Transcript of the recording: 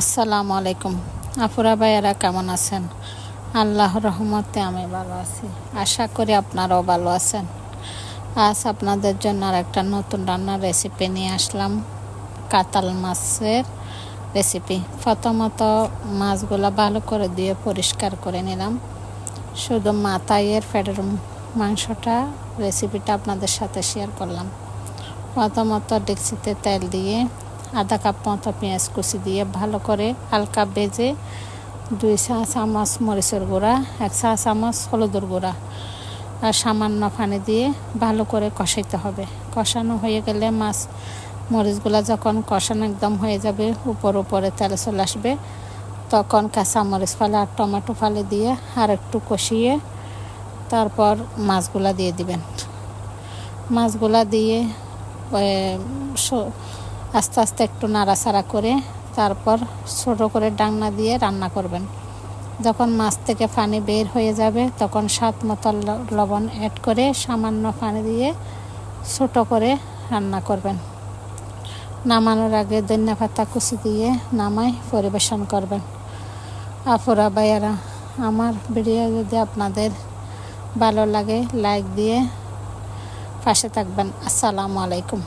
আসসালামু আলাইকুম। আপুরা ভাইয়ারা কেমন আছেন? আল্লাহ রহমতে আমি ভালো আছি। আশা করি আপনারাও ভালো আছেন। আজ আপনাদের জন্য আর একটা নতুন রান্নার রেসিপি নিয়ে আসলাম। কাতাল মাছের রেসিপি প্রথমত মাছগুলো ভালো করে দিয়ে পরিষ্কার করে নিলাম। শুধু মাথায়ের ফেটের মাংসটা রেসিপিটা আপনাদের সাথে শেয়ার করলাম। প্রথমত ডেক্সিতে তেল দিয়ে আধা কাপ মতো পেঁয়াজ কুচি দিয়ে ভালো করে হালকা ভেজে দুই চা চামচ মরিচের গুঁড়া, এক চা চামচ হলুদের গুঁড়া আর সামান্য পানি দিয়ে ভালো করে কষাইতে হবে। কষানো হয়ে গেলে মাছ, মরিচগুলো যখন কষানো একদম হয়ে যাবে, উপর উপরে তেলে চলে আসবে, তখন কাঁচা মরিচ ফালে আর টমেটো ফালে দিয়ে আর একটু কষিয়ে তারপর মাছগুলা দিয়ে দিবেন। মাছগুলা দিয়ে আস্তে আস্তে একটু নাড়াচাড়া করে তারপর ছোট করে ডাংনা দিয়ে রান্না করবেন। যখন মাছ থেকে পানি বের হয়ে যাবে, তখন স্বাদ মতো লবণ অ্যাড করে সামান্য পানি দিয়ে ছোট করে রান্না করবেন। নামানোর আগে ধনিয়া পাতা কুচি দিয়ে নামাই পরিবেশন করবেন। আপুরা, ভাইয়ারা, আমার ভিডিও যদি আপনাদের ভালো লাগে লাইক দিয়ে পাশে থাকবেন। আসসালামু আলাইকুম।